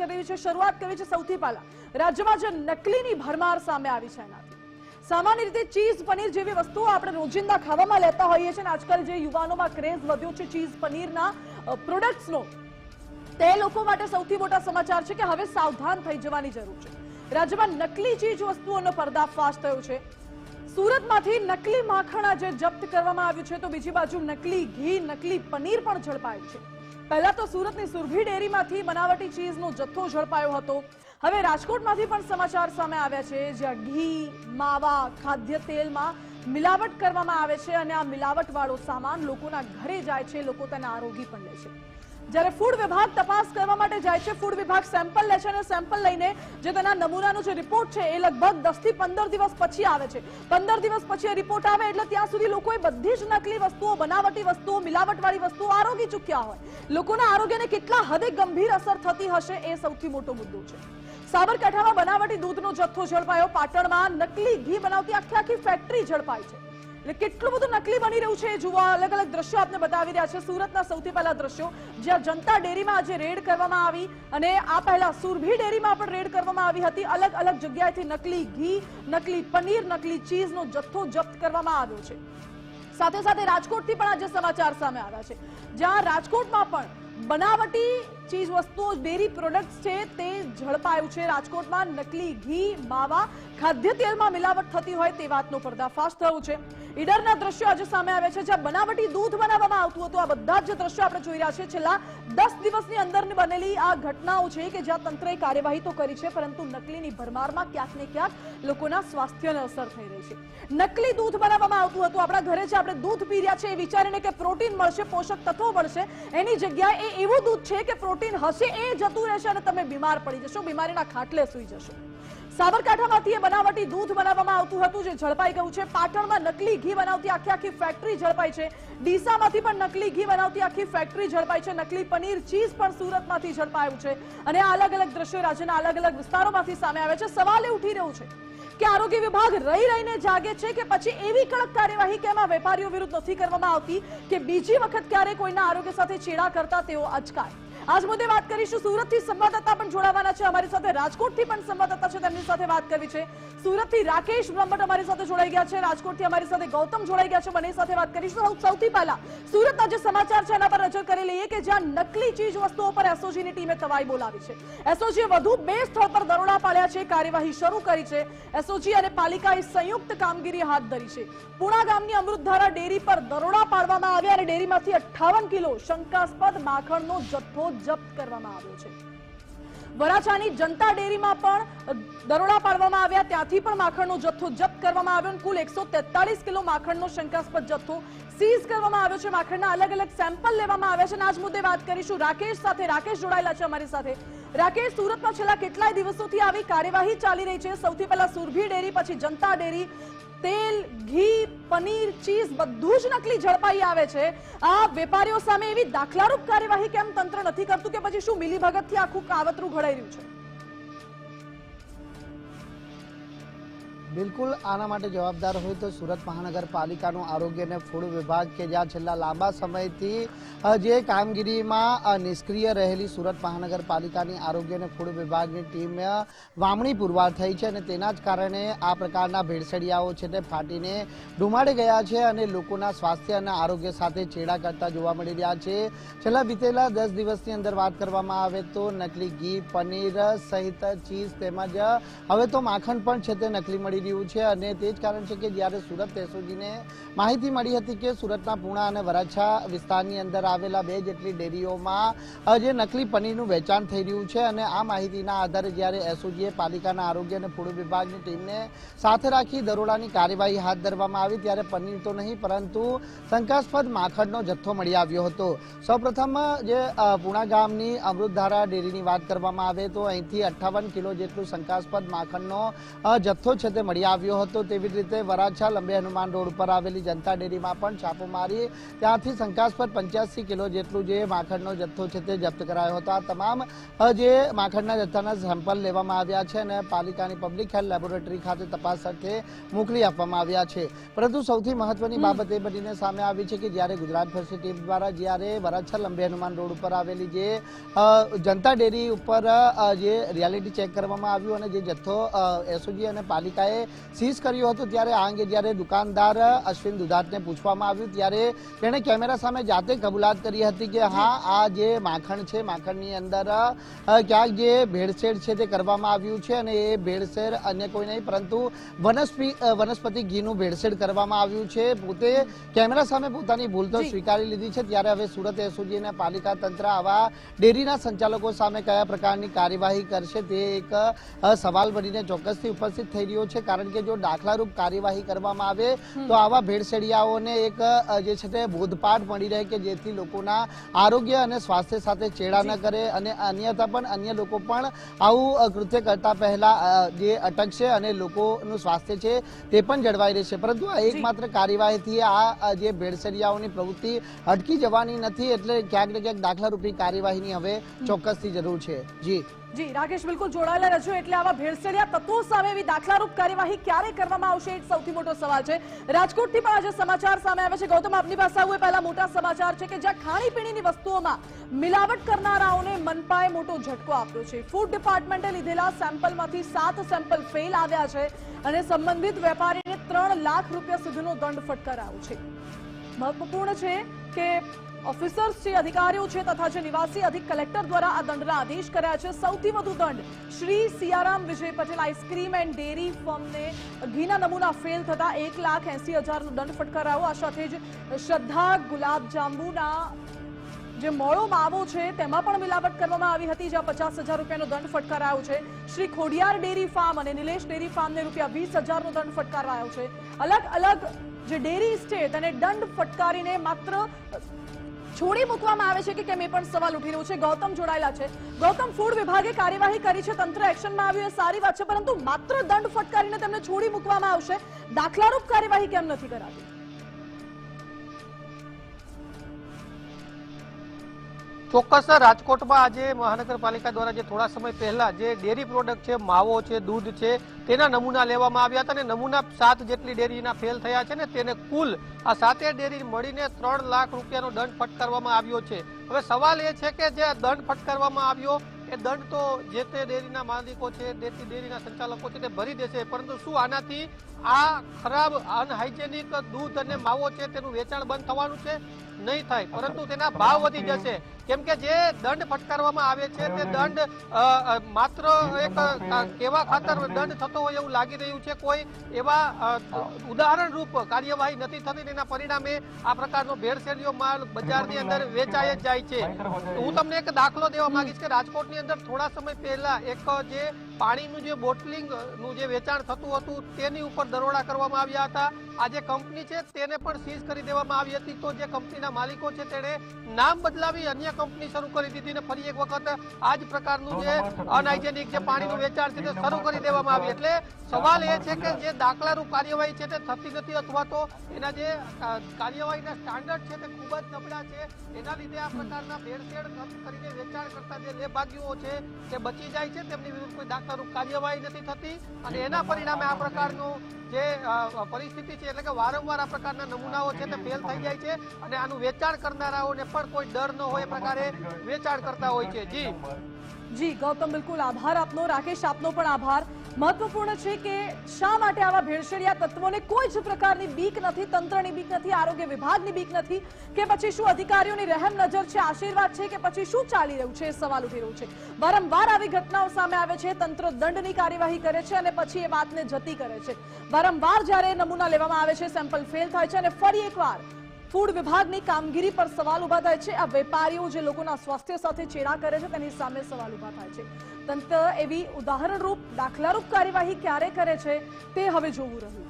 કરવી છે, શરૂઆત કરી છે સૌથી પહેલા. રાજ્યમાં જે નકલીની ભરમાર સામે આવી છે એનાથી. સામાન્ય રીતે ચીઝ પનીર જેવી વસ્તુઓ આપણે રોજિંદા ખાવામાં લેતા હોઈએ છીએ આજકાલ જે યુવાનોમાં ક્રેઝ વધ્યો છે ચીઝ પનીરના પ્રોડક્ટ્સનો, તે લોકો માટે સૌથી મોટા સમાચાર છે કે હવે સાવધાન થઈ જવાની જરૂર છે. રાજ્યમાં નકલી ચીજ વસ્તુઓનો પર્દાફાશ થયો છે. સુરતમાંથી નકલી માખણ આજે જપ્ત કરવામાં આવ્યું છે, તો બીજી બાજુ નકલી ઘી, નકલી પનીર પણ ઝડપાયું છે. પહેલા તો સુરતની સુરભી ડેરીમાંથી બનાવટી ચીઝનો જથ્થો ઝડપાયો હતો. હવે રાજકોટમાંથી પણ સમાચાર સામે આવ્યા છે, જ્યાં ઘી, માવા, ખાદ્ય તેલમાં મિલાવટ કરવામાં આવે છે અને આ મિલાવટવાળો સામાન લોકોના ઘરે જાય છે, લોકો તેના આરોગી પણ લે છે. જ્યારે ફૂડ વિભાગ તપાસ કરવા માટે જાય છે ફૂડ વિભાગ સેમ્પલ લે છે અને સેમ્પલ લઈને જે તેના નમૂનાનો જે રિપોર્ટ છે, એ લગભગ દસથી પંદર દિવસ પછી આવે છે. પંદર દિવસ પછી એ રિપોર્ટ આવે એટલે ત્યાં સુધી લોકોએ બધી જ નકલી વસ્તુઓ, બનાવટી વસ્તુઓ, મિલાવટવાળી વસ્તુઓ આરોગી ચૂક્યા હોય. લોકોના આરોગ્યને કેટલા હદે ગંભીર અસર થતી હશે એ સૌથી મોટો મુદ્દો છે. સાબરકાંઠામાં બનાવટી દૂધનો જથ્થો ઝડપાયો, પાટણમાં નકલી ઘી બનાવતી આખી આખી ફેક્ટરી ઝડપાઈ છે. એટલે કેટલું બધું નકલી બની રહ્યું છે જોવા અલગ અલગ દ્રશ્યો આપને બતાવી રહ્યા છે. સુરતના સૌથી પહેલા દ્રશ્યો, જ્યાં જનતા ડેરીમાં આજે રેડ કરવામાં આવી અને આ પહેલા સુરભી ડેરીમાં પણ રેડ કરવામાં આવી હતી. અલગ અલગ જગ્યાએથી નકલી ઘી, નકલી પનીર, નકલી ચીઝનો જથ્થો જપ્ત કરવામાં આવ્યો છે. સાથે સાથે રાજકોટથી પણ આજે સમાચાર સામે આવ્યા છે. જ્યાં રાજકોટમાં પણ બનાવટી ચીજ વસ્તુઓ ડેરી પ્રોડક્ટ્સ છે તે ઝડપાયું છે. રાજકોટમાં નકલી ઘી, માવા ખાદ્ય તેલમાં મિલાવટ થતી હોય તે વાતનો પર્દાફાશ થયો છે. ઈડરના દ્રશ્યો આજે સામે આવ્યા છે, જ્યાં બનાવટી દૂધ બનાવવામાં આવતું હતું. આ બધા જ દ્રશ્યો આપણે જોઈ રહ્યા છે છેલ્લા દસ દિવસની અંદર બનેલી આ ઘટનાઓ છે કે જ્યાં તંત્રએ કાર્યવાહી તો કરી છે, પરંતુ નકલીની ભરમારમાં ક્યાંક ને ક્યાંક લોકોના સ્વાસ્થ્યને અસર થઈ રહી છે. નકલી દૂધ બનાવવામાં આવતું હતું. આપણા ઘરે જે આપણે દૂધ પી રહ્યા છે એ વિચારીને કે પ્રોટીન મળશે, પોષક તત્વો મળશે, એની જગ્યાએ એ એવું દૂધ છે કે પ્રોટીન હશે, એ જતું રહેશે અને તમે બીમાર પડી જશો, બીમારીના ખાટલે સૂઈ જશો. સાબરકાંઠામાંથી એ બનાવટી દૂધ બનાવવામાં આવતું હતું જે ઝડપાઈ ગયું છે. પાટણમાં નકલી ઘી બનાવતી આખી આખી ફેક્ટરી ઝડપાઈ છે. ડીસામાંથી પણ નકલી ઘી બનાવતી આખી ફેક્ટરી ઝડપાઈ છે. નકલી પનીર ચીઝ પણ સુરતમાંથી ઝડપાયું છે. અને આ અલગ અલગ દ્રશ્યો રાજ્યના અલગ અલગ વિસ્તારોમાંથી સામે આવે છે. સવાલ એ ઉઠી રહ્યું છે કે આરોગ્ય વિભાગ રહી રહીને જાગે છે કે પછી એવી કડક કાર્યવાહી કે એમાં વેપારીઓ વિરુદ્ધ નથી કરવામાં આવતી કે બીજી વખત ક્યારે કોઈના આરોગ્ય સાથે છેડા કરતા તેઓ અચકાય. આજ મુદ્દે વાત કરીશું સુરતથી સંવાદદાતા પણ જોડાવાના છે. અમારી સાથે રાજકોટથી પણ સંવાદદાતા છે. તેમની સાથે વાત કરવી છે. સુરતથી રાકેશ બ્રહ્મટ અમારી સાથે જોડાઈ ગયા છે. રાજકોટથી અમારી સાથે ગૌતમ જોડાઈ ગયા છે. બંને સાથે વાત કરીશું. સૌથી પહેલા સુરતના જે સમાચાર છે. એના પર નજર કરી લઈએ કે જ્યાં નકલી ચીજ વસ્તુઓ પર એસઓજીની ટીમે તવાઈ બોલાવી છે. એસઓજીએ વધુ બે સ્થળ પર દરોડા પાડ્યા છે. કાર્યવાહી શરૂ કરી છે. એસઓજી અને પાલિકાએ સંયુક્ત કામગીરી હાથ ધરી છે. પુણા ગામની અમૃતધારા ડેરી પર દરોડા પાડવામાં આવ્યા અને ડેરીમાંથી અઠ્ઠાવન કિલો શંકાસ્પદ માખણનો જથ્થો જપ્ત કરવામાં આવ્યો છે. વરાછાની જનતા ડેરીમાં પણ દરોડા પાડવામાં આવ્યા. ત્યાંથી પણ માખણનો જથ્થો જપ્ત કરવામાં આવ્યો કુલ એકસો કિલો માખણનો શંકાસ્પદ જથ્થો સીઝ કરવામાં આવ્યો છે. માખણના અલગ અલગ સેમ્પલ લેવામાં આવ્યા છે અને આજ મુદ્દે વાત કરીશું રાકેશ સાથે. રાકેશ જોડાયેલા છે અમારી સાથે. રાકેશ, સુરતમાં છેલ્લા કેટલાય દિવસોથી આવી કાર્યવાહી ચાલી રહી છે. સૌથી પહેલા સુરભી ડેરી, પછી જનતા ડેરી તેલ, ઘી, પનીર, ચીઝ બધું જ નકલી ઝડપાઈ આવે છે. આ વેપારીઓ સામે એવી દાખલારૂપ કાર્યવાહી કેમ તંત્ર નથી કરતું કે પછી શું મિલીભગતથી આખું કાવતરું ઘડાઈ રહ્યું છે? બિલકુલ આના માટે જવાબદાર હોય તો સુરત મહાનગરપાલિકાનું આરોગ્ય અને ફૂડ વિભાગ કે જ્યાં છેલ્લા લાંબા સમયથી જે કામગીરીમાં નિષ્ક્રિય રહેલી સુરત મહાનગરપાલિકાની આરોગ્ય અને ફૂડ વિભાગની ટીમ વામણી પુરવાર થઈ છે અને તેના જ કારણે આ પ્રકારના ભેળસેડિયાઓ છે તે ફાટીને ડુમાડી ગયા છે અને લોકોના સ્વાસ્થ્ય અને આરોગ્ય સાથે છેડા કરતા જોવા મળી રહ્યા છે. છેલ્લા બીતેલા દસ દિવસની અંદર વાત કરવામાં આવે તો નકલી ઘી, પનીર સહિત ચીઝ તેમજ હવે તો માખણ પણ છે તે નકલી મળી રહ્યું છે અને તે જ કારણ છે કે જ્યારે સુરત એસઓજીને માહિતી મળી હતી કે સુરતના પૂણા અને વરાછા વિસ્તારની અંદર આવેલા બે જેટલી ડેરીઓમાં જે નકલી પનીરનું વેચાણ થઈ રહ્યું છે અને આ માહિતીના આધારે જ્યારે એસઓજીએ પાલિકાના આરોગ્ય અને ફૂડ વિભાગની ટીમને સાથે રાખી દરોડાની કાર્યવાહી હાથ ધરવામાં આવી ત્યારે પનીર તો નહીં, પરંતુ શંકાસ્પદ માખણનો જથ્થો મળી આવ્યો હતો. સૌપ્રથમ, જે પૂણા ગામની અમૃતધારા ડેરીની વાત કરવામાં આવે તો અહીંથી અઠ્ઠાવન કિલો જેટલું શંકાસ્પદ માખણનો જથ્થો છે તે મળી મળી આવ્યો હતો તેવી જ રીતે વરાછા લંબે હનુમાન રોડ ઉપર આવેલી જનતા ડેરીમાં પણ છાપો મારી ત્યાંથી શંકાસ્પદ પંચ્યાસી કિલો જેટલું જે માખણનો જથ્થો છે તે જપ્ત કરાયો હતો. આ તમામ જે માખણના જથ્થાના સેમ્પલ લેવામાં આવ્યા છે અને પાલિકાની પબ્લિક હેલ્થ લેબોરેટરી ખાતે તપાસ અર્થે મોકલી આપવામાં આવ્યા છે. પરંતુ સૌથી મહત્વની બાબત એ બનીને સામે આવી છે કે જ્યારે ગુજરાત ફરસી ટીમ દ્વારા જ્યારે વરાછા લંબે હનુમાન રોડ ઉપર આવેલી જે જનતા ડેરી ઉપર જે રિયાલિટી ચેક કરવામાં આવ્યું અને જે જથ્થો એસઓજી અને પાલિકાએ સીઝ કર્યો હતો ત્યારે આ અંગે જ્યારે દુકાનદાર અશ્વિન દુધાતને પૂછવામાં આવ્યું ત્યારે તેણે કેમેરા સામે જાતે કબૂલાત કરી હતી કે હા આ જે માખણ છે માખણની અંદર ક્યાંક જે ભેળસેળ છે તે કરવામાં આવ્યું છે અને એ ભેળસેળ અન્ય કોઈ નહીં પરંતુ વનસ્પતિ વનસ્પતિ ઘીનું ભેળસેળ કરવામાં આવ્યું છે. પોતે કેમેરા સામે પોતાની ભૂલ તો સ્વીકારી લીધી છે. ત્યારે હવે સુરત એસઓજી અને પાલિકા તંત્ર આવા ડેરીના સંચાલકો સામે કયા પ્રકારની કાર્યવાહી કરશે તે એક સવાલ બનીને ચોક્કસથી ઉપસ્થિત થઈ રહ્યો છે. કારણ કે જો દાખલારૂપ કાર્યવાહી કરવામાં આવે તો આવા ભેળસેડિયાઓને એક જે છે તે બોધપાઠ મળી રહે કે જેથી લોકોના આરોગ્ય અને સ્વાસ્થ્ય સાથે ચેડા ન કરે અને અન્યથા પણ અન્ય લોકો પણ આવું કૃત્ય કરતા પહેલા જે અટકશે અને લોકોનું સ્વાસ્થ્ય છે તે પણ જળવાઈ રહેશે. પરંતુ આ એકમાત્ર કાર્યવાહીથી આ જે ભેળસેડિયાઓની પ્રવૃત્તિ અટકી જવાની નથી એટલે ક્યાંક ને ક્યાંક દાખલારૂપી કાર્યવાહીની હવે ચોક્કસથી જરૂર છે. જી. જી, રાકેશ, બિલકુલ જોડાયેલા રહેજો. એટલે આવા ભેળસેળિયા તત્વો સામે એવી દાખલારૂપ કાર્યવાહી ક્યારે કરવામાં આવશે એ સૌથી મોટો સવાલ છે. રાજકોટથી પણ આજે સમાચાર સામે આવે છે. ગૌતમ, આપની પાસે આવું એ પહેલા મોટા સમાચાર છે કે જ્યાં ખાણીપીણીની વસ્તુઓમાં મિલાવટ કરનારાઓને મનપાએ મોટો ઝટકો આપ્યો છે. ફૂડ ડિપાર્ટમેન્ટે લીધેલા સેમ્પલમાંથી સાત સેમ્પલ ફેલ આવ્યા છે અને સંબંધિત વેપારીને ત્રણ લાખ રૂપિયા સુધીનો દંડ ફટકારાયો છે. મહત્વપૂર્ણ છે કે ઓફિસર્સ છે અધિકારીઓ છે તથા જે નિવાસી અધિક કલેક્ટર દ્વારા આ દંડના આદેશ કર્યા છે, સૌથી વધુ દંડ Shri Siyaram Vijay Patel ice cream and dairy ફર્મને ઘીના નમૂના ફેલ થતા એક લાખ એસી હજારનો દંડ ફટકારાયો. આ સાથે જ શ્રદ્ધા ગુલાબ જાંબુના જે મોળો માવો છે તેમાં પણ મિલાવટ કરવામાં આવી હતી, જ્યાં પચાસ હજાર રૂપિયાનો દંડ ફટકારાયો છે. શ્રી ખોડિયાર ડેરી ફાર્મ અને નિલેશ ડેરી ફાર્મને રૂપિયા વીસ હજારનો દંડ ફટકારાયો છે. અલગ અલગ જે ડેરી છે તેને દંડ ફટકારીને માત્ર છોડી મૂકવામાં આવે છે કે કેમ એ પણ સવાલ ઉઠી રહ્યો છે. ગૌતમ જોડાયેલા છે. ગૌતમ ફૂડ વિભાગે કાર્યવાહી કરી છે. તંત્ર એક્શનમાં આવ્યું એ સારી વાત છે, પરંતુ માત્ર દંડ ફટકારીને તેમને છોડી મૂકવામાં આવશે. દાખલારૂપ કાર્યવાહી કેમ નથી કરાતી? ચોક્કસ રાજકોટમાં આજે મહાનગરપાલિકા દ્વારા જે થોડા સમય પહેલા જે ડેરી પ્રોડક્ટ છે, માવો છે, દૂધ છે, તેના નમૂના લેવામાં આવ્યા હતા અને નમૂના સાત જેટલી ડેરીના ફેલ થયા છે ને તેને કુલ આ સાતે ડેરી મળીને ત્રણ લાખ રૂપિયાનો દંડ ફટકારવામાં આવ્યો છે. હવે સવાલ એ છે કે જે દંડ ફટકારવામાં આવ્યો એ દંડ તો જે તે ડેરીના માલિકો છે તે ડેરીના સંચાલકો છે તે ભરી દેશે, પરંતુ શું આનાથી આ ખરાબ, અનહાઇજેનિક દૂધ અને માવો છે તેનું વેચાણ બંધ થવાનું છે? નહીં થાય, પરંતુ તેના ભાવ વધી જશે. કેમ કે જે દંડ ફટકારવામાં આવે છે, તે દંડ માત્ર એક કેવા ખાતર દંડ થતો હોય એવું લાગી રહ્યું છે, કોઈ એવા ઉદાહરણરૂપ ઉદાહરણ રૂપ કાર્યવાહી નથી થતી, તેના પરિણામે આ પ્રકારનો ભેળસેળીઓ માલ બજારની અંદર વેચાય જ જાય છે. હું તમને એક દાખલો દેવા માંગીશ કે રાજકોટની અંદર થોડા સમય પહેલા એક જે પાણીનું જે બોટલિંગનું જે વેચાણ થતું હતું, તેની ઉપર દરોડા કરવામાં આવ્યા હતા. આ જે કંપની છે, તેને પણ સીઝ કરી દેવામાં આવી હતી. તો જે કંપનીના માલિકો છે, તેણે નામ બદલાવી અન્ય કંપની શરૂ કરી દીધી ને ફરી એક વખત આ જ પ્રકારનું જે અનહાઇજેનિક જે પાણીનું વેચાણ છે, તે શરૂ કરી દેવામાં આવી. એટલે સવાલ એ છે કે જે દાખલારૂપ કાર્યવાહી છે, તે થતી નથી અથવા તો એના જે કાર્યવાહીના સ્ટાન્ડર્ડ છે, તે ખૂબ જ નબળા છે. એના લીધે આ પ્રકારના ભેળસેળ કરીને વેચાણ કરતા જે લેભાગીઓ છે, તે બચી જાય છે. તેમની વિરુદ્ધ કોઈ દાખલારૂપ કાર્યવાહી નથી થતી અને એના પરિણામે આ પ્રકારનું જે પરિસ્થિતિ છે એટલે કે વારંવાર આ પ્રકારના નમૂનાઓ છે તે ફેલ થઈ જાય છે અને આનું વેચાણ કરનારાઓને પણ કોઈ ડર ન હોય એ પ્રકારે વેચાણ કરતા હોય છે. જી. જી, ગૌતમ, બિલકુલ આભાર આપનો. રાકેશ, આપનો પણ આભાર. મહત્વપૂર્ણ છે કે શા માટે આવા ભેળસેળિયા તત્વોને કોઈ જ પ્રકારની બીક નથી, તંત્રની બીક નથી, આરોગ્ય વિભાગની બીક નથી, કે પછી શું અધિકારીઓની રહેમ નજર છે, આશીર્વાદ છે, કે પછી શું ચાલી રહ્યું છે સવાલ ઉઠી રહ્યું છે. વારંવાર આવી ઘટનાઓ સામે આવે છે, તંત્ર દંડની કાર્યવાહી કરે છે અને પછી એ વાતને જતી કરે છે. વારંવાર જ્યારે નમૂના લેવામાં આવે છે, સેમ્પલ ફેલ થાય છે અને ફરી એકવાર ફૂડ વિભાગની કામગીરી પર સવાલ ઊભા થાય છે. આ વેપારીઓ જે લોકોના સ્વાસ્થ્ય સાથે ચેડા કરે છે, તેની સામે સવાલ ઊભા થાય છે. તંત્ર એવી ઉદાહરણરૂપ, દાખલારૂપ કાર્યવાહી ક્યારે કરે છે, તે હવે જોવું રહ્યું